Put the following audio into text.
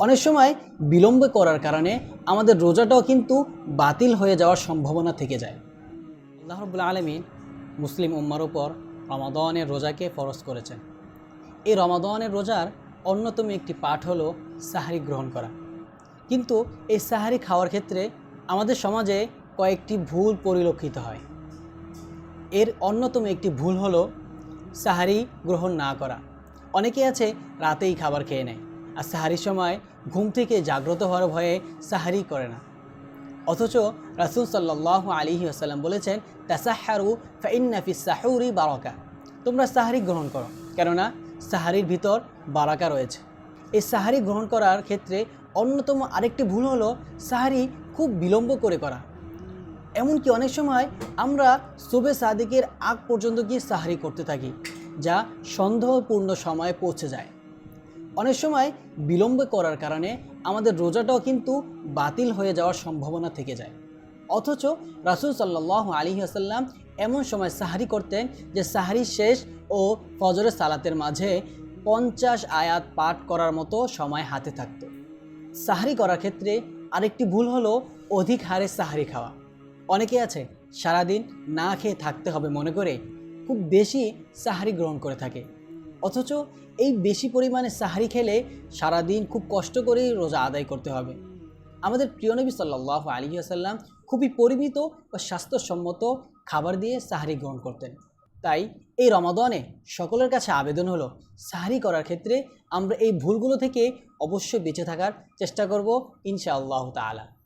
অনেক সময় বিলম্ব করার কারণে আমাদের রোজাটাও কিন্তু বাতিল হয়ে যাওয়ার সম্ভাবনা থেকে যায়। আল্লাহ রবুল্লা আলমিন মুসলিম উম্মার উপর রমাদনের রোজাকে ফরজ করেছেন। এই রমাদনের রোজার অন্যতম একটি পাঠ হলো সাহারি গ্রহণ করা। কিন্তু এই সাহারি খাওয়ার ক্ষেত্রে আমাদের সমাজে কয়েকটি ভুল পরিলক্ষিত হয়। এর অন্যতম একটি ভুল হলো সাহারি গ্রহণ না করা। অনেকে আছে রাতেই খাবার খেয়ে নেয়। আর সাহারির সময় ঘুম থেকে জাগ্রত হওয়ার ভয়ে সাহারি করে না। অথচ রাসুল সাল্লাহ আলী আসাল্লাম বলেছেন, তাসাহারু ফাইন্নাফি সাহুরি বারাকা। তোমরা সাহারি গ্রহণ করো, কেননা সাহারির ভিতর বারাকা রয়েছে। এই সাহারি গ্রহণ করার ক্ষেত্রে অন্যতম আরেকটি ভুল হলো সাহারি খুব বিলম্ব করে করা। এমনকি অনেক সময় আমরা সুবে সাদিকের আগ পর্যন্ত গিয়ে সাহারি করতে থাকি, যা সন্দেহপূর্ণ সময়ে পৌঁছে যায়। অনেক সময় বিলম্ব করার কারণে আমাদের রোজাটাও কিন্তু বাতিল হয়ে যাওয়ার সম্ভাবনা থেকে যায়। অথচ রাসুল সাল্লাহ আলী আসাল্লাম এমন সময় সাহারি করতেন যে সাহারি শেষ ও ফজরের সালাতের মাঝে পঞ্চাশ আয়াত পাঠ করার মতো সময় হাতে থাকত। সাহারি করার ক্ষেত্রে আরেকটি ভুল হলো অধিক হারে সাহারি খাওয়া। অনেকে আছে, সারাদিন না খেয়ে থাকতে হবে মনে করে খুব বেশি সাহারি গ্রহণ করে থাকে। অথচ এই বেশি পরিমাণে সাহারি খেলে সারাদিন খুব কষ্ট করেই রোজা আদায় করতে হবে। আমাদের প্রিয় নবী সাল্লাহ আলী আসাল্লাম খুবই পরিমিত ও স্বাস্থ্যসম্মত খাবার দিয়ে সাহারি গ্রহণ করতেন। তাই এই রমাদনে সকলের কাছে আবেদন হলো, সাহারি করার ক্ষেত্রে আমরা এই ভুলগুলো থেকে অবশ্যই বেঁচে থাকার চেষ্টা করব ইনশাআল্লাহ তালা